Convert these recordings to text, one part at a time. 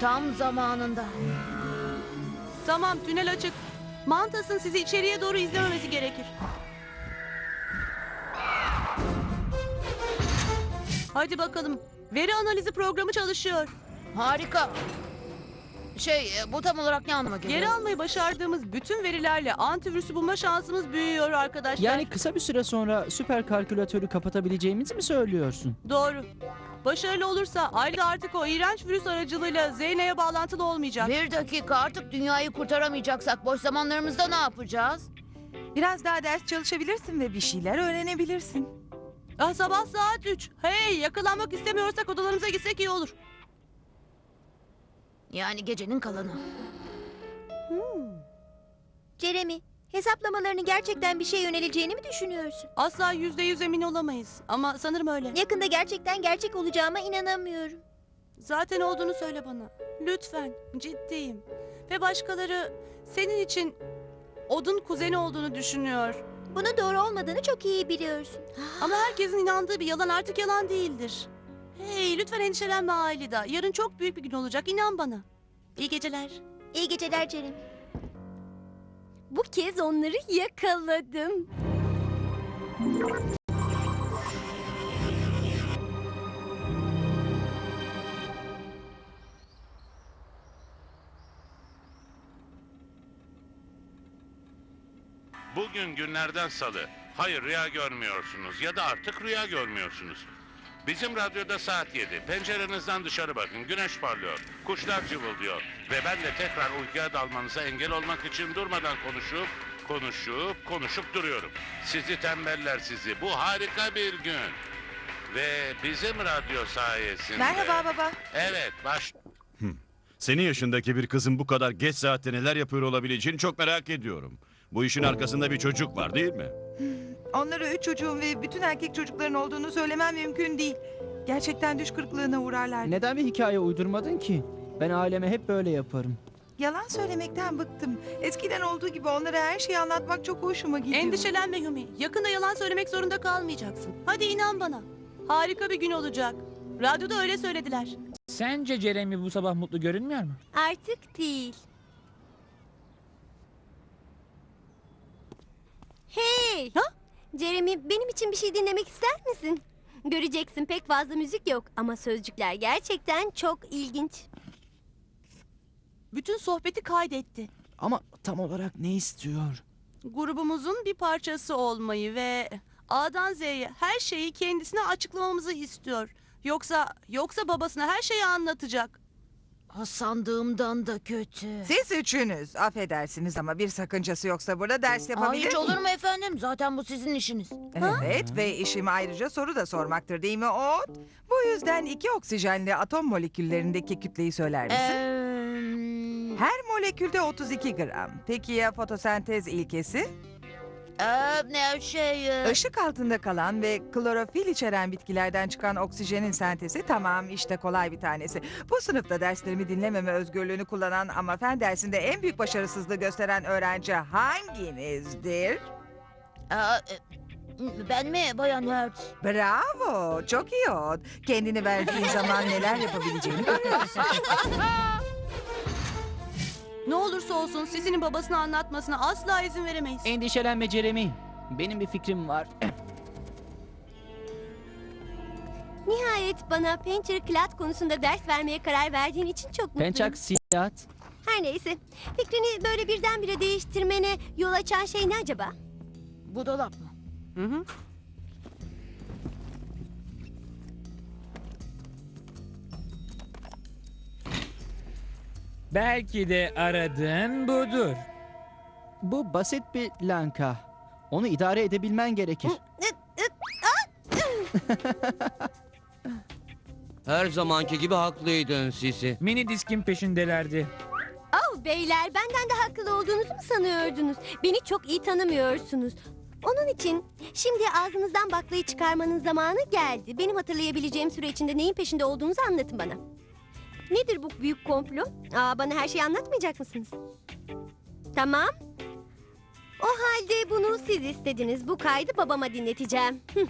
Tam zamanında. Tamam tünel açık. Mantas'ın sizi içeriye doğru izlememesi gerekir. Hadi bakalım. Veri analizi programı çalışıyor. Harika. Şey, e, bu tam olarak ne anlama geliyor? Geri almayı başardığımız bütün verilerle antivirüsü bulma şansımız büyüyor arkadaşlar. Yani kısa bir süre sonra süper kalkülatörü kapatabileceğimizi mi söylüyorsun? Doğru. Başarılı olursa aile artık o iğrenç virüs aracılığıyla Zeyna'ya bağlantılı olmayacak. Bir dakika artık dünyayı kurtaramayacaksak boş zamanlarımızda ne yapacağız? Biraz daha ders çalışabilirsin ve bir şeyler öğrenebilirsin. Ah, sabah saat 3. Hey yakalanmak istemiyorsak odalarımıza gitsek iyi olur. Yani gecenin kalanı. Jeremy, hesaplamalarının gerçekten bir şeye yöneleceğini mi düşünüyorsun? Asla yüzde yüz emin olamayız. Ama sanırım öyle. Yakında gerçekten gerçek olacağıma inanamıyorum. Zaten olduğunu söyle bana. Lütfen. Ciddiyim. Ve başkaları senin için Odun kuzeni olduğunu düşünüyor. Bunun doğru olmadığını çok iyi biliyorsun. Ama herkesin inandığı bir yalan artık yalan değildir. Hey lütfen endişelenme Aylida. Yarın çok büyük bir gün olacak. inan bana. İyi geceler. İyi geceler Jeremy. Bu kez onları yakaladım. Bugün günlerden salı. Hayır rüya görmüyorsunuz ya da artık rüya görmüyorsunuz. Bizim radyoda saat 7. Pencerenizden dışarı bakın. Güneş parlıyor. Kuşlar cıvıldıyor. Ve ben de tekrar uykuya dalmanıza engel olmak için durmadan konuşup, konuşup, konuşup duruyorum. Sizi tembeller sizi. Bu harika bir gün. Ve bizim radyo sayesinde... Merhaba baba. Evet, baş... Senin yaşındaki bir kızın bu kadar geç saatte neler yapıyor olabileceğini çok merak ediyorum. Bu işin arkasında bir çocuk var değil mi? Onlara üç çocuğun ve bütün erkek çocukların olduğunu söylemem mümkün değil. Gerçekten düş kırıklığına uğrarlar. Neden bir hikaye uydurmadın ki? Ben aileme hep böyle yaparım. Yalan söylemekten bıktım. Eskiden olduğu gibi onlara her şeyi anlatmak çok hoşuma gidiyor. Endişelenme Yumi. Yakında yalan söylemek zorunda kalmayacaksın. Hadi inan bana. Harika bir gün olacak. Radyoda öyle söylediler. Sence Jeremy bu sabah mutlu görünmüyor mu? Artık değil. Hey! Ha? Jeremy benim için bir şey dinlemek ister misin? Göreceksin pek fazla müzik yok ama sözcükler gerçekten çok ilginç. Bütün sohbeti kaydetti. Ama tam olarak ne istiyor? Grubumuzun bir parçası olmayı ve A'dan Z'ye her şeyi kendisine açıklamamızı istiyor. Yoksa yoksa babasına her şeyi anlatacak. Ha, Sandığımdan da kötü. Siz üçünüz affedersiniz ama bir sakıncası yoksa burada ders Aa, yapabilir hiç olur mu efendim? Zaten bu sizin işiniz. Evet ve işim ayrıca soru da sormaktır değil mi Ot? Bu yüzden iki oksijenli atom moleküllerindeki kütleyi söyler misin? Eee... Her molekülde 32 gram. Peki ya fotosentez ilkesi? Ee, ne şey... e, Işık altında kalan ve klorofil içeren bitkilerden çıkan oksijenin sentezi tamam işte kolay bir tanesi. Bu sınıfta derslerimi dinlememe özgürlüğünü kullanan ama fen dersinde en büyük başarısızlığı gösteren öğrenci hanginizdir? aa, e, ben mi Bayan Hertz? Bravo, çok iyi Ot. Kendini verdiğin zaman neler yapabileceğini görüyorsun. Ne olursa olsun Sisi'nin babasına anlatmasına asla izin veremeyiz. Endişelenme Jeremy. Benim bir fikrim var. Nihayet bana Painter Cloud konusunda ders vermeye karar verdiğin için çok mutluyum. Pençak Siyat. Her neyse. Fikrini böyle birdenbire değiştirmene yol açan şey ne acaba? Bu dolap mı? Hı hı. Belki de aradığın budur. Bu basit bir lanka. Onu idare edebilmen gerekir. Her zamanki gibi haklıydın Sisi. Mini diskin peşindelerdi. Oh beyler benden de haklı olduğunuzu mu sanıyordunuz? Beni çok iyi tanımıyorsunuz. Onun için şimdi ağzınızdan baklayı çıkarmanın zamanı geldi. Benim hatırlayabileceğim süre içinde neyin peşinde olduğunuzu anlatın bana. Nedir bu büyük komplo? Aa, bana her şeyi anlatmayacak mısınız? Tamam. O halde bunu siz istediniz. Bu kaydı babama dinleteceğim. Hıh.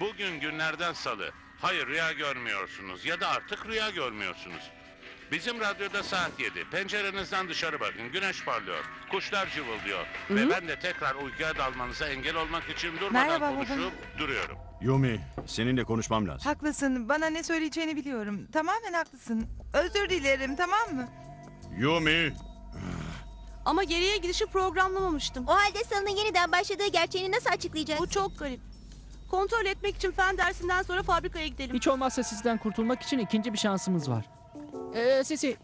Bugün günlerden salı. Hayır rüya görmüyorsunuz ya da artık rüya görmüyorsunuz. Bizim radyoda saat 7. Pencerenizden dışarı bakın. Güneş parlıyor. Kuşlar cıvıldıyor. Ve ben de tekrar uykuya dalmanıza engel olmak için durmadan Merhaba baba. konuşup duruyorum. Yumi, seninle konuşmam lazım. Haklısın. Bana ne söyleyeceğini biliyorum. Tamamen haklısın. Özür dilerim tamam mı? Yumi, Ama geriye gidişi programlamamıştım. O halde salının yeniden başladığı gerçeğini nasıl açıklayacağız? Bu çok garip. Kontrol etmek için fen dersinden sonra fabrikaya gidelim. Hiç olmazsa sizden kurtulmak için ikinci bir şansımız var. Ee, Sisi,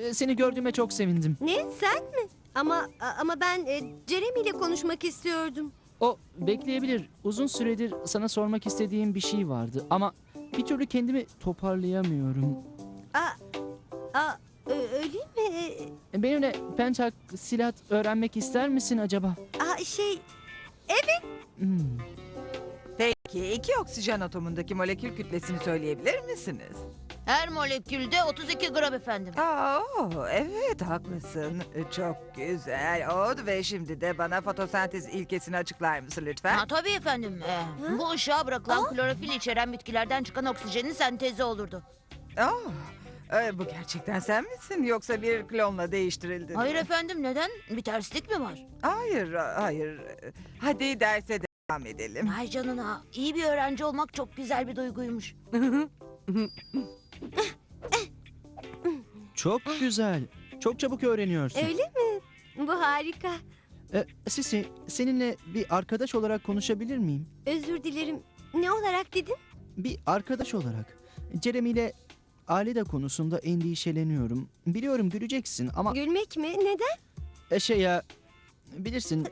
e, seni gördüğüme çok sevindim. Ne sen mi? Ama ama ben e, Jeremy ile konuşmak istiyordum. O bekleyebilir. Uzun süredir sana sormak istediğim bir şey vardı ama bir türlü kendimi toparlayamıyorum. Aa, aa ö- öyle mi? Benimle pentak silat öğrenmek ister misin acaba? Aa, şey Hmm. Peki iki oksijen atomundaki molekül kütlesini söyleyebilir misiniz? Her molekülde 32 gram efendim. Aa, oo, evet haklısın. Çok güzel oldu ve şimdi de bana fotosentez ilkesini açıklar mısın lütfen? Ha, tabii efendim. Ee, bu ışığa bırakılan klorofil içeren bitkilerden çıkan oksijenin sentezi olurdu. Aa, e, bu gerçekten sen misin yoksa bir klonla değiştirildin? Hayır mi? efendim neden? Bir terslik mi var? Hayır, hayır. Hadi derse devam edelim. Ay canına. iyi bir öğrenci olmak çok güzel bir duyguymuş. Çok güzel. Çok çabuk öğreniyorsun. öyle mi? Bu harika. Ee, Sisi, seninle bir arkadaş olarak konuşabilir miyim? Özür dilerim. Ne olarak dedin? Bir arkadaş olarak. Jeremy ile Alida konusunda endişeleniyorum. Biliyorum güleceksin ama Gülmek mi? Neden? e, şey ya bilirsin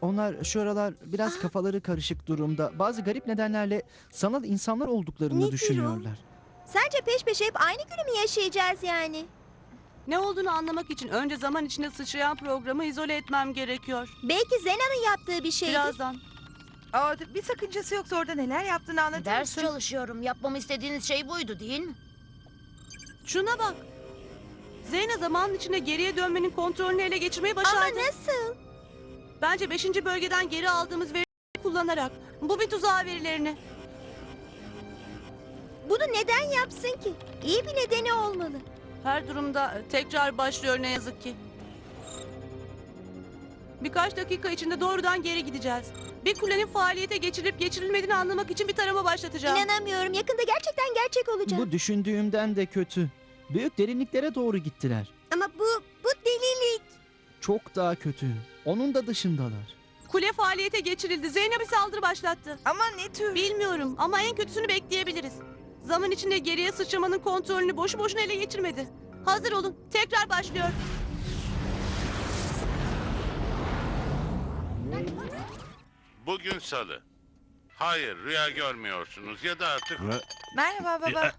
onlar şu aralar biraz kafaları karışık durumda. Bazı garip nedenlerle sanal insanlar olduklarını Nedir o? düşünüyorlar. Sence peş peşe hep aynı günü mü yaşayacağız yani? Ne olduğunu anlamak için önce zaman içinde sıçrayan programı izole etmem gerekiyor. Belki Zena'nın yaptığı bir şeydir. Birazdan. Aa, bir sakıncası yoksa orada neler yaptığını anlatır Ders mısın? çalışıyorum. Yapmamı istediğiniz şey buydu değil mi? Şuna bak. Zeyna zamanın içinde geriye dönmenin kontrolünü ele geçirmeyi başardı. Ama nasıl? Bence 5. bölgeden geri aldığımız verileri kullanarak. Bu bir tuzağı verilerini. Bunu neden yapsın ki? İyi bir nedeni olmalı. Her durumda tekrar başlıyor ne yazık ki. Birkaç dakika içinde doğrudan geri gideceğiz. Bir kulenin faaliyete geçirilip geçirilmediğini anlamak için bir tarama başlatacağım. İnanamıyorum. Yakında gerçekten gerçek olacak. Bu düşündüğümden de kötü. Büyük derinliklere doğru gittiler. Ama bu bu delilik. Çok daha kötü. Onun da dışındalar. Kule faaliyete geçirildi. Zeynep bir saldırı başlattı. Ama ne tür? Bilmiyorum ama en kötüsünü bekleyebiliriz. Zaman içinde geriye sıçramanın kontrolünü boşu boşuna ele geçirmedi. Hazır olun. Tekrar başlıyor. Bugün salı. Hayır rüya görmüyorsunuz ya da artık... Merhaba baba.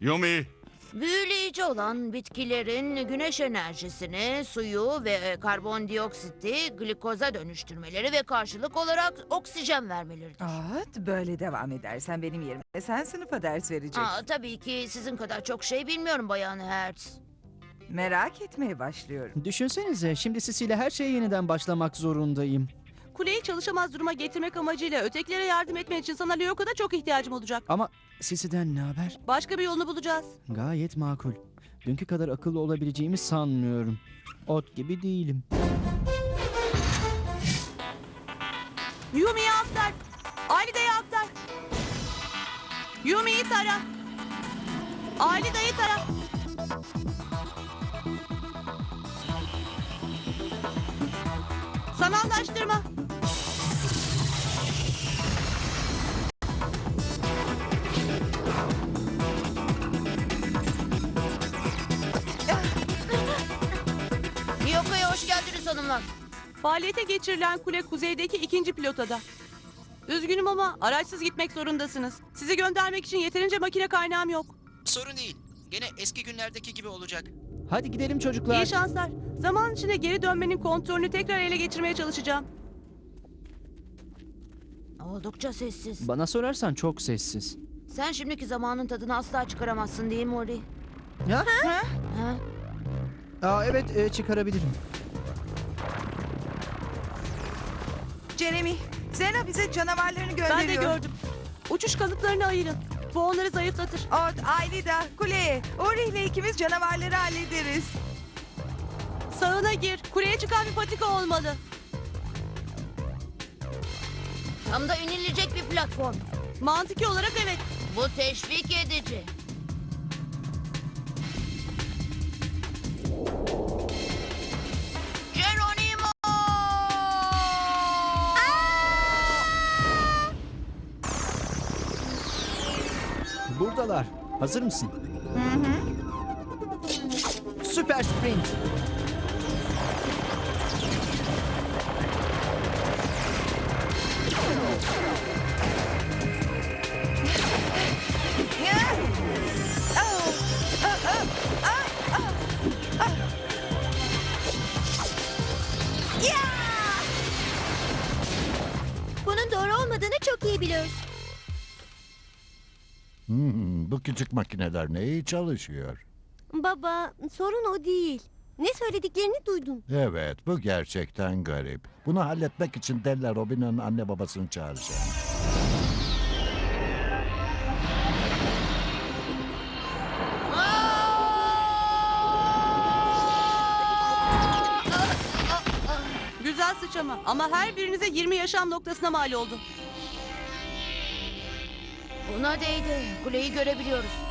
Yumi, Büyüleyici olan bitkilerin güneş enerjisini, suyu ve karbondioksiti glikoza dönüştürmeleri ve karşılık olarak oksijen vermeleridir. Aa, böyle devam edersen benim yerime sen sınıfa ders vereceksin. Aa, tabii ki sizin kadar çok şey bilmiyorum Bayan Hertz. Merak etmeye başlıyorum. Düşünsenize şimdi Sisi ile her şeye yeniden başlamak zorundayım. Kuleyi çalışamaz duruma getirmek amacıyla ötekilere yardım etmen için sana Lyoka'da çok ihtiyacım olacak. Ama Sisi'den ne haber? Başka bir yolunu bulacağız. Gayet makul. Dünkü kadar akıllı olabileceğimi sanmıyorum. Ot gibi değilim. Yumi'yi aktar. Alide'yi aktar. Yumi'yi tara. Alide'yi tara. Sanallaştırma. Hanımlar. Faaliyete geçirilen kule kuzeydeki ikinci pilotada. Üzgünüm ama araçsız gitmek zorundasınız. Sizi göndermek için yeterince makine kaynağım yok. Sorun değil. Gene eski günlerdeki gibi olacak. Hadi gidelim çocuklar. İyi şanslar. Zaman içinde geri dönmenin kontrolünü tekrar ele geçirmeye çalışacağım. Oldukça sessiz. Bana sorarsan çok sessiz. Sen şimdiki zamanın tadını asla çıkaramazsın değil mi Ori? Ya? Ha? Aa, evet e, çıkarabilirim. Jeremy, Zena bize canavarlarını gönderiyor. Ben de gördüm. Uçuş kanıtlarını ayırın. Bu onları zayıflatır. Ot, Aylida, Kule, Uri ile ikimiz canavarları hallederiz. Sağına gir. Kuleye çıkan bir patika olmalı. Tam da inilecek bir platform. Mantıki olarak evet. Bu teşvik edici. Hazır mısın? Hı hı. Süper sprint. Küçük makineler ne iyi çalışıyor. Baba, sorun o değil. Ne söylediklerini duydum. Evet, bu gerçekten garip. Bunu halletmek için Della Robino'nun anne babasını çağıracağım. Güzel sıçrama. Ama her birinize 20 yaşam noktasına mal oldu. Buna değdi. Kuleyi görebiliyoruz.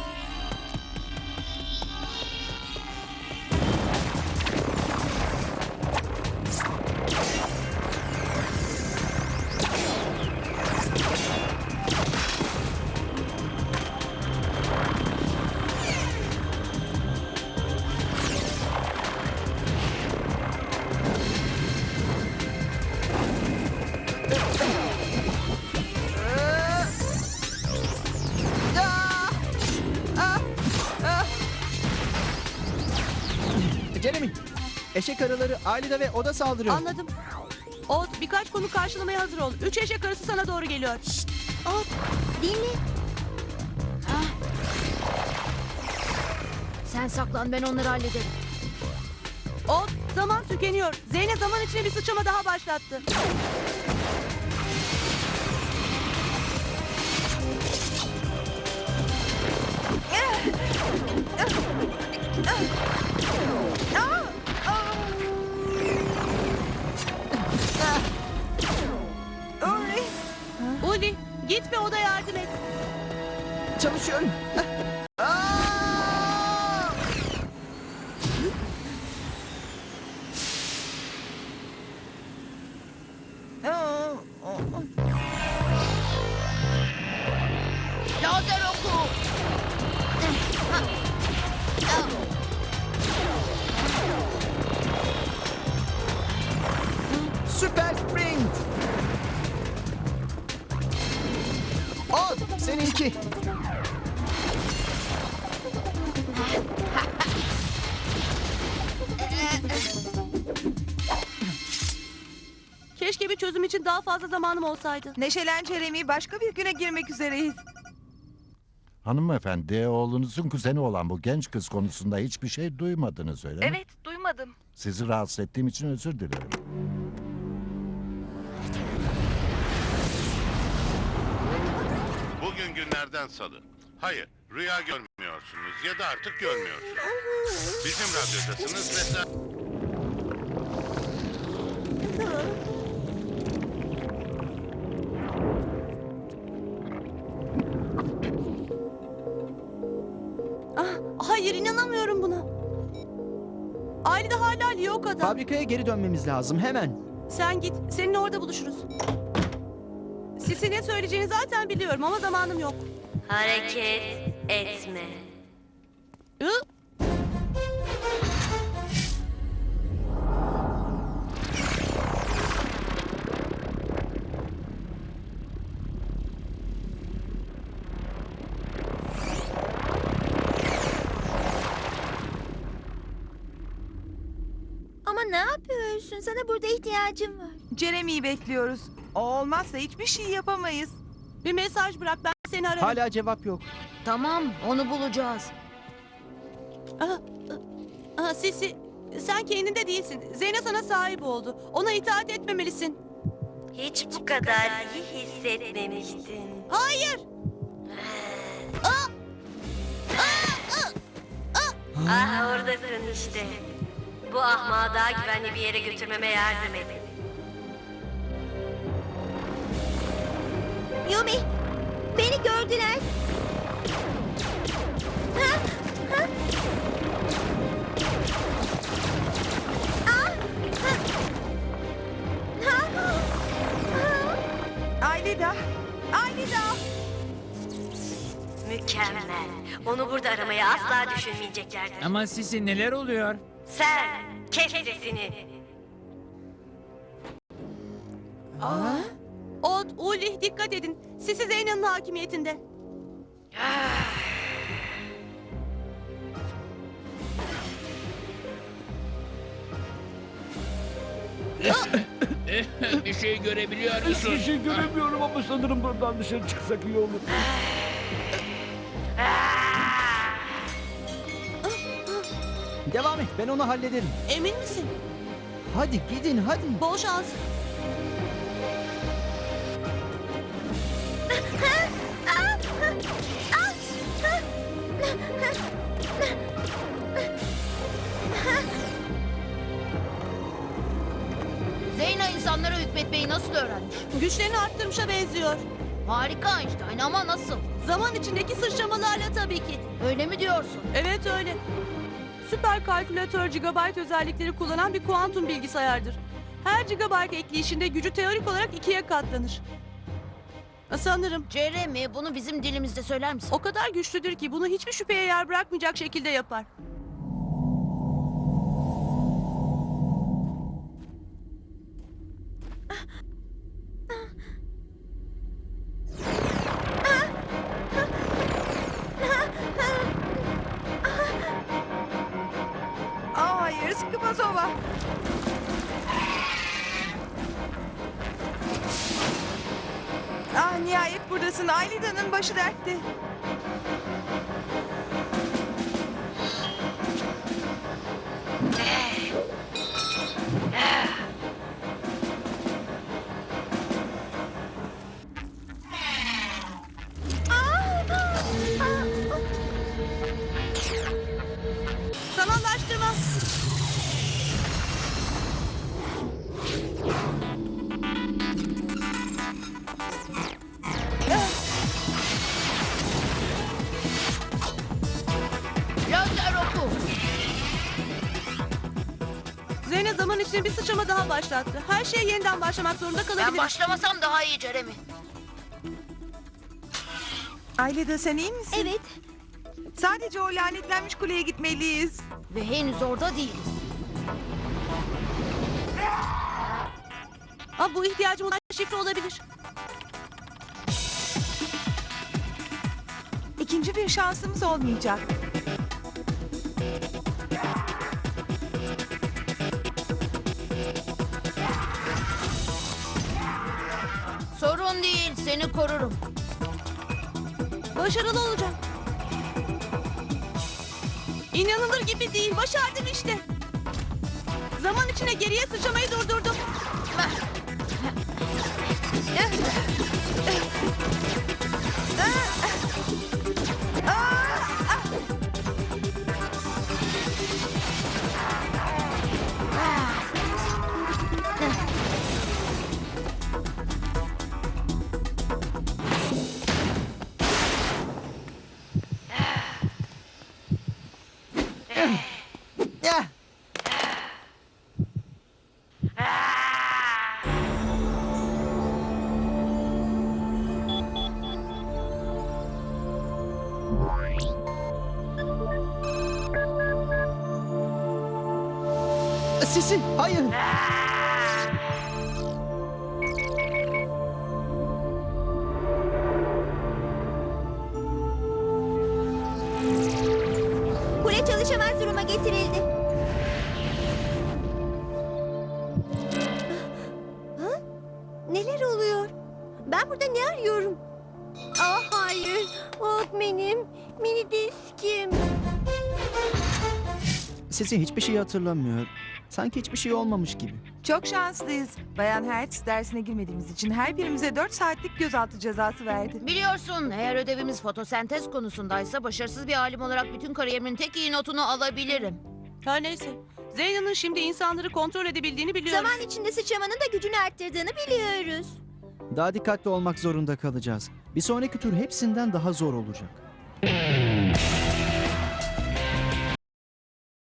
Eşek arıları Alida ve Oda saldırıyor. Anladım. Ot birkaç konu karşılamaya hazır ol. Üç eşek arısı sana doğru geliyor. Ot, dinle. Sen saklan ben onları hallederim. Ot zaman tükeniyor. Zeynep zaman içinde bir sıçrama daha başlattı. Uri, git ve oda yardım et. Çalışıyorum. Aa, Od seninki. Keşke bir çözüm için daha fazla zamanım olsaydı. Neşelen Jeremy, başka bir güne girmek üzereyiz. Hanımefendi, oğlunuzun kuzeni olan bu genç kız konusunda hiçbir şey duymadınız öyle mi? duymadım. Sizi rahatsız ettiğim için özür dilerim. Bugün günlerden salı. Hayır, rüya görmüyorsunuz ya da artık görmüyorsunuz. Bizim radyodasınız ve Ah, hayır inanamıyorum buna. Ailede hala Lyoka'da. Fabrikaya geri dönmemiz lazım hemen. Sen git. Seninle orada buluşuruz. Sisi ne söyleyeceğini zaten biliyorum ama zamanım yok. Hareket etme. Hı? Ama ne yapıyorsun? Sana burada ihtiyacım var. Jeremy'yi bekliyoruz. O olmazsa hiçbir şey yapamayız. Bir mesaj bırak ben seni ararım. Hala cevap yok. Tamam, onu bulacağız. Aha, aha, Sisi sen kendinde değilsin. Zeynep sana sahip oldu. Ona itaat etmemelisin. Hiç bu kadar iyi hissetmemiştin. Hayır. Ah oradasın işte. Bu ahmağı daha güvenli bir yere götürmeme yardım edin. Yumi, beni gördüler. Ha? Ha? Ah! Ha? Ha? Ha? Aylida, Aylida. Mükemmel. Onu burada aramayı asla düşünmeyeceklerdir. Ama Sisi neler oluyor? Sen kes sesini. Od, Ulih dikkat edin. Sisi Zeynep'in hakimiyetinde. bir şey görebiliyor musun? Hiçbir şey göremiyorum ama sanırım buradan dışarı çıksak iyi olur. Devam et ben onu hallederim. Emin misin? Hadi gidin hadi. Bol şans. İnsanlara hükmetmeyi nasıl öğrenmiş? Güçlerini arttırmışa benziyor. Harika Einstein ama nasıl? Zaman içindeki sıçramalarla tabii ki. Öyle mi diyorsun? Evet öyle. Süper kalkülatör gigabyte özellikleri kullanan bir kuantum bilgisayardır. Her gigabyte ekleyişinde gücü teorik olarak ikiye katlanır. Sanırım Jeremy bunu bizim dilimizde söyler misin? o kadar güçlüdür ki bunu hiçbir şüpheye yer bırakmayacak şekilde yapar. Skipazova. Ah nihayet buradasın. Aylida'nın başı dertte. Zaman içinde bir sıçrama daha başlattı. Her şeye yeniden başlamak zorunda kalabilir. Ben başlamasam daha iyi Jeremy. Aylida sen iyi misin? Evet, Sadece o lanetlenmiş kuleye gitmeliyiz. Ve henüz orada değiliz. Aa, bu ihtiyacım olan şifre olabilir. İkinci bir şansımız olmayacak. Sorun değil, seni korurum. Başarılı olacağım. İnanılır gibi değil. Başardım işte. Zaman içine geriye sıçramayı durdurdum. Ya. 呀。啊。谢谢欢迎 Ben burada ne arıyorum? Ah hayır. Walkman'im, mini diskim. Sizi hiçbir şey hatırlamıyor. Sanki hiçbir şey olmamış gibi. Çok şanslıyız. Bayan Hertz dersine girmediğimiz için her birimize 4 saatlik gözaltı cezası verdi. Biliyorsun eğer ödevimiz fotosentez konusundaysa başarısız bir alim olarak bütün kariyerimin tek iyi notunu alabilirim. Her neyse. Zeyna'nın şimdi insanları kontrol edebildiğini biliyoruz. Zaman içinde sıçramanın da gücünü arttırdığını biliyoruz. Daha dikkatli olmak zorunda kalacağız. Bir sonraki tur hepsinden daha zor olacak.